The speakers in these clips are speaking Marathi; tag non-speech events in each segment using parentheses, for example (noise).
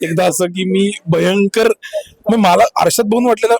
एकदा असं की मी भयंकर मग मला आरशात बघून वाटलेलं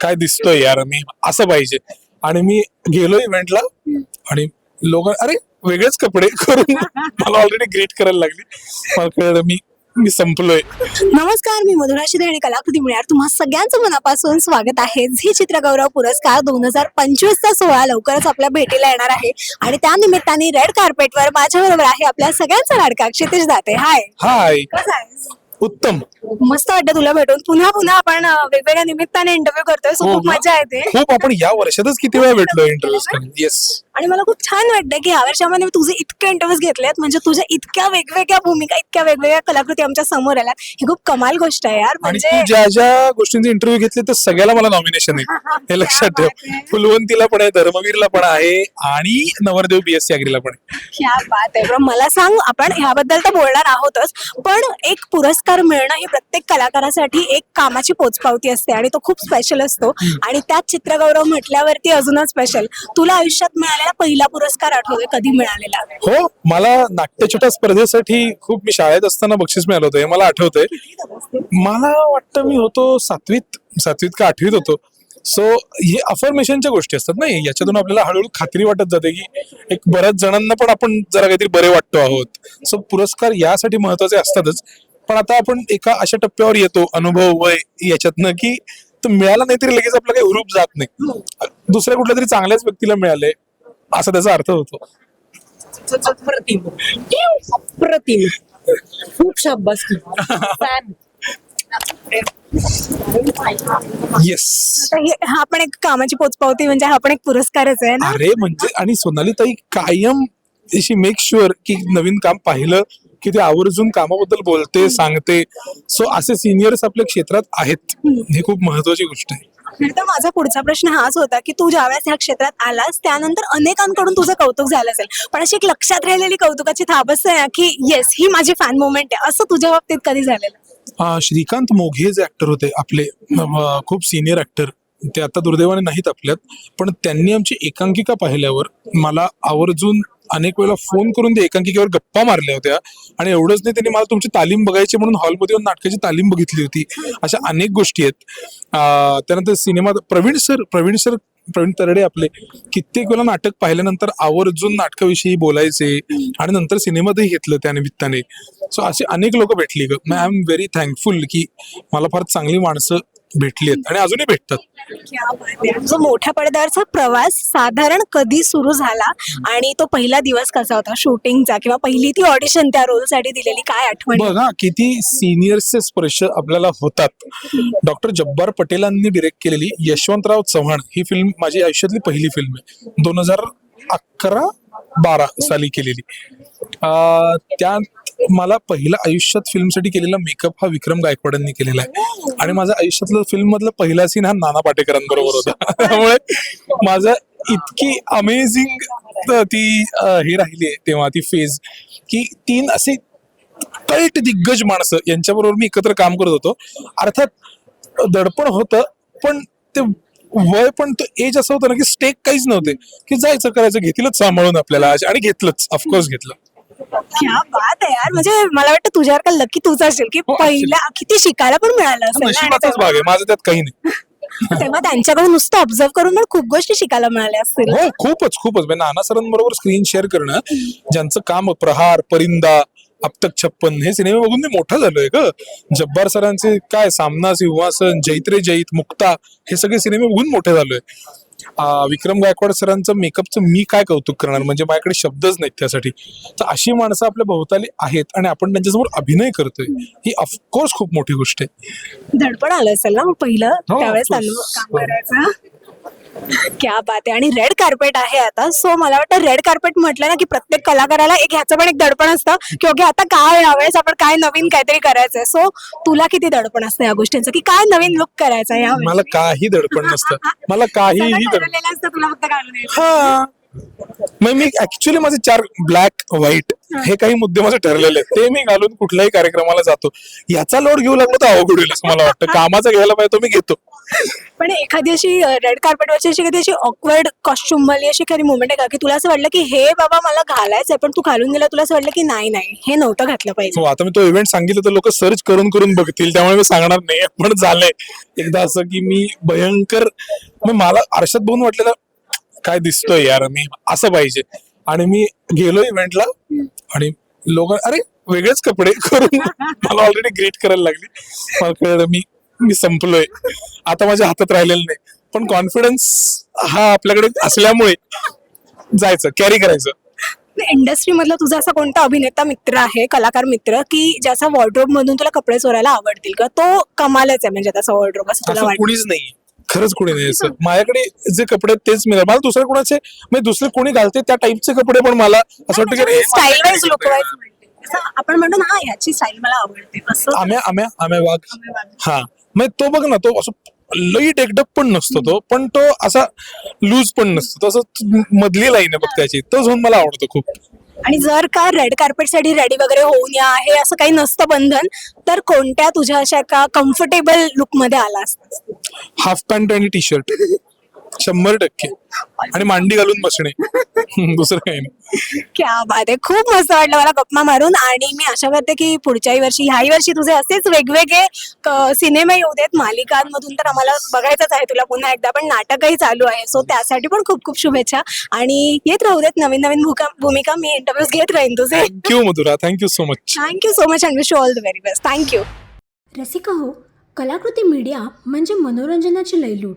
काय दिसतोय यार मी असं पाहिजे. आणि मी गेलो इव्हेंटला आणि लोक अरे वेगळेच कपडे (laughs) करून मला ऑलरेडी ग्रीट करायला लागली. मला कळलं मी मी संपलोय. नमस्कार मी मधुरा शिदे आणि कलाकृती मिळणार तुम्हा सगळ्यांचं मनापासून स्वागत आहे. झी चित्रगौरव पुरस्कार दोन हजार पंचवीस चा सोहळा लवकरच आपल्या भेटीला येणार आहे. आणि त्या निमित्ताने रेड कार्पेटवर माझ्या बरोबर आहे आपल्या सगळ्यांचा लाडका क्षितिज दाते. हाय हाय? उत्तम. मस्त वाटतं तुला भेटून. पुन्हा पुन्हा आपण अं, वेगवेगळ्या निमित्ताने इंटरव्ह्यू करतोय. सो हो खूप ना. मजा येते. खूप आपण या वर्षातच किती वेळा भेटलो इंटरव्ह्यूज येस आणि मला खूप छान वाटतं की या वर्षामध्ये मी तुझे इतके इंटरव्ह्यूज घेतलेत. म्हणजे तुझ्या इतक्या वेगवेगळ्या भूमिका इतक्या वेगवेगळ्या कलाकृती आमच्यासमोर आल्यात. ही खूप कमाल गोष्ट आहे यार. आणि म्हणजे तू ज्या ज्या गोष्टींचे इंटरव्ह्यू घेतले तर सगळ्याला मला नॉमिनेशन आहे हे लक्षात ठेव. फुलवंतीला पण आहे धर्मवीरला पण आहे आणि नवरदेव बीएससी अग्रीला पण आहे. क्या बात आहे. बरं मला सांग आपण ह्याबद्दल तर बोलणार आहोतच पण एक पुरस्कार मिळणं ही प्रत्येक कलाकारासाठी एक कामाची पोचपावती असते आणि तो खूप स्पेशल असतो. आणि त्यात चित्रगौरव म्हटल्यावरती अजूनच स्पेशल तुला आयुष्यात मिळालेला पहिला पुरस्कार आठवतोय कधी मिळालेला? हो मला नाट्यछटा स्पर्धेसाठी खूप मी शाळेत असताना बक्षीस मिळालं होतं हे मला आठवतंय. मला वाटतं मी होतो सातवीत सातवीत का आठवीत होतो. सो हे अफर्मेशनच्या गोष्टी असतात ना याच्यातून आपल्याला हळूहळू खात्री वाटत जाते की एक बऱ्याच जणांना पण आपण जरा काहीतरी बरे वाटतो आहोत. सो पुरस्कार यासाठी महत्त्वाचे असतातच. पण आता आपण एका अशा टप्प्यावर येतो अनुभव वय याच्यातनं की तो मिळाला नाही तरी लगेच आपला काही हुरूप जात नाही. दुसऱ्या कुठल्या तरी चांगल्याच व्यक्तीला मिळाले असा त्याचा अर्थ होतो. अप्रतिम. खूप येस आता हे- हा पण एक कामाची पोचपावती म्हणजे हा पण एक पुरस्कारच आहे ना? अरे म्हणजे आणि सोनाली ताई कायम शी मेक शुअर की नवीन काम पाहिलं की ते आवर्जून कामाबद्दल बोलते सांगते. सो असे सिनियर्स आपल्या क्षेत्रात आहेत. ही खूप महत्वाची गोष्ट आहे. तर माझा पुढचा प्रश्न हाच होता की तू ज्यावेळेस ह्या क्षेत्रात आलास त्यानंतर अनेकांकडून तुझं कौतुक झालं असेल. पण अशी एक लक्षात राहिलेली कौतुकाची थाप असते ना की येस ही माझी फॅन मुवमेंट आहे. असं तुझ्या बाबतीत कधी झालेलं? श्रीकांत मोघे जे ऍक्टर होते आपले खूप सिनियर ऍक्टर ते आता दुर्दैवाने नाहीत आपल्यात पण त्यांनी आमची एकांकिका पाहिल्यावर मला आवर्जून अनेक वेळेला फोन करून ते एकांकिकेवर गप्पा मारल्या होत्या. आणि एवढंच नाही त्यांनी मला तुमची तालीम बघायची म्हणून हॉलमध्ये येऊन नाटकाची तालीम बघितली होती. अशा अनेक गोष्टी आहेत. त्यानंतर सिनेमात प्रवीण सर प्रवीण सर प्रवीण तरडे आपले कित्येक वेळा नाटक पाहिल्यानंतर आवर्जून नाटकाविषयी बोलायचे आणि नंतर सिनेमातही घेतलं त्या निमित्ताने. सो असे अनेक लोक भेटली ग. आय एम व्हेरी थँकफुल की मला फार चांगली माणसं भेटली आहेत आणि अजूनही भेटतात. तुझा मोठ्या पडद्यावरचा प्रवास साधारण कधी सुरू झाला आणि तो पहिला दिवस कसा होता? शूटिंगचा किंवा पहिली ती ऑडिशन त्या रोलसाठी दिलेली काय आठवण? बघा किती सिनियर्सचे स्पर्श आपल्याला होतात. डॉक्टर जब्बार पटेलांनी डिरेक्ट केलेली यशवंतराव चव्हाण ही फिल्म माझी आयुष्यातली पहिली फिल्म आहे. दोन हजार अकरा बारा साली केलेली. अं, त्यात मला पहिला आयुष्यात फिल्मसाठी केलेला मेकअप हा विक्रम गायकवाडांनी केलेला आहे. आणि माझा आयुष्यातला फिल्म मधला पहिला सीन हा नाना पाटेकरांबरोबर होता. त्यामुळे माझं इतकी अमेझिंग ती हे राहिली आहे तेव्हा ती फेज की तीन असे कल्ट दिग्गज माणसं यांच्याबरोबर मी एकत्र काम करत होतो. अर्थात दडपण होतं पण ते वय पण तो एज असं होतं ना की स्टेक काहीच नव्हते. की जायचं करायचं घेतीलच सांभाळून आपल्याला आणि घेतलंच ऑफकोर्स घेतलं. क्या बात आहे यार. म्हणजे मला वाटतं तुझ्यासारखा लकी तुझा असेल की हो, actually. पहिला किती शिकायला पण मिळालं असेल ना. आणि नशिबाचाच भाग आहे. माझं त्यात काही नाही. तेव्हा- (laughs) तेव्हा त्यांच्याकडून नुसतं ऑब्झर्व करून पण खूप गोष्टी शिकायला मिळाल्या असतील. हो खूपच खूपच. म्हणजे नाना सरांबरोबर स्क्रीन शेअर करणं ज्यांचं काम प्रहार परिंदा अब तक छप्पन हे सिनेमे बघून मी मोठा झालोय ग. जब्बार सरांचे काय सामना सिंहासन जैत्रे जैत मुक्ता हे सगळे सिनेमे बघून मोठे झालोय. विक्रम गायकवाड सरांचं मेकअपचं मी काय कौतुक करणार? म्हणजे माझ्याकडे शब्दच नाहीत त्यासाठी. तर अशी माणसं आपल्या भोवताली आहेत आणि आपण त्यांच्यासमोर अभिनय करतोय ही ऑफकोर्स खूप मोठी गोष्ट आहे. धडपड आलं असेल ना पहिलं? हो, त्यावेळेस क्या बात आहे. आणि रेड कार्पेट आहे आता. सो मला वाटतं रेड कार्पेट म्हटलं ना की प्रत्येक कलाकाराला एक ह्याचं पण एक दडपण असतं की ओके आता काय यावेळेस आपण काय नवीन काहीतरी करायचंय. सो तुला किती दडपण असतं या गोष्टींचं? की काय नवीन लुक करायचा या मला काही दडपण नसतं. (laughs) मला काहीही दडपण ठरलेलं असतं तुला फक्त घालून यायचं. हा. मग मी ऍक्च्युली माझे चार ब्लॅक व्हाईट हे काही मुद्दे माझे ठरलेले आहेत. ते मी घालून कुठल्याही कार्यक्रमाला जातो. याचा लोड घेऊ लागलो तर अवघड होईल असं मला वाटतं. (laughs) कामाचा घ्यायला पाहिजे तो मी घेतो. पण एखादी अशी रेड कार्पेटवरची अशी कधी अशी ऑकवर्ड कॉस्ट्युम वाली अशी खरी मुवमेंट आहे का? की तुला असं वाटलं की हे बाबा मला घालायचं आहे पण तू घालून गेला तुला असं वाटलं की नाही नाही हे नव्हतं घातलं पाहिजे. हो आता मी तो इव्हेंट सांगितलं तर लोक सर्च करून करून बघतील त्यामुळे मी सांगणार नाही पण झालंय. एकदा असं की मी भयंकर मग मला आरशात बघून वाटलेलं काय दिसतोय यार मी असं पाहिजे. आणि मी गेलो इव्हेंटला आणि लोक अरे वेगळेच कपडे करून (laughs) मला ऑलरेडी ग्रीट करायला लागली. मला कळलं मी मी संपलोय. आता माझ्या हातात राहिलेलं नाही. पण कॉन्फिडन्स हा आपल्याकडे असल्यामुळे जायचं कॅरी करायचं. इंडस्ट्री मधला तुझा असा कोणता अभिनेता मित्र आहे कलाकार मित्र की ज्याचा वॉर्ड्रोब मधून तुला कपडे चोरायला आवडतील? का तो कमालच आहे म्हणजे त्याचा वॉर्ड्रोब असं तुला असं वाटतं? कुणीच नाही खरंच कुणी नाही असं माझ्याकडे जे कपडे आहेत तेच मिळतात मला दुसरे कोणाचे म्हणजे दुसरे कोणी घालते त्या टाईपचे कपडे पण मला असं वाटतं की अरे, हे स्टाईल वाईज लुक वाईज. आपण म्हणतो ना हा याची स्टाईल मला आवडते. तसं आम्या आम्या आम्या वाघ. हा. मग तो बघ ना तो असं लई टेकडप पण नसतो तो पण तो असा लूज पण नसतो. तो असं मधली लाईन आहे बघ त्याची. तो झोन मला आवडतो खूप. आणि जर का रेड कार्पेटसाठी रेडी वगैरे होऊन या हे असं काही नसतं बंधन तर कोणत्या तुझ्या अशा का कम्फर्टेबल लुकमध्ये आला हाफ पॅन्ट आणि टी शर्ट शंभर टक्के. आणि मांडी घालून बसणे. (laughs) दुसरं काही नाही. क्या बात आहे. खूप मस्त वाटलं मला गप्पा मारून. आणि मी आशा करते की पुढच्याही वर्षी ह्याही वर्षी तुझे असेच वेगवेगळे क- सिनेमे येऊ देत. मालिकांमधून तर आम्हाला बघायचंच आहे तुला पुन्हा एकदा पण नाटकही चालू आहे. सो त्यासाठी पण खूप खूप शुभेच्छा. आणि येत राहू देत नवीन नवीन भूका- भूमिका. मी इंटरव्ह्यूज घेत राहीन तुझे. Thank you Madhura. Thank you so much thank you so much and wish all the very best thank you Rasika हो कलाकृती मीडिया म्हणजे मनोरंजनाची लयलूट.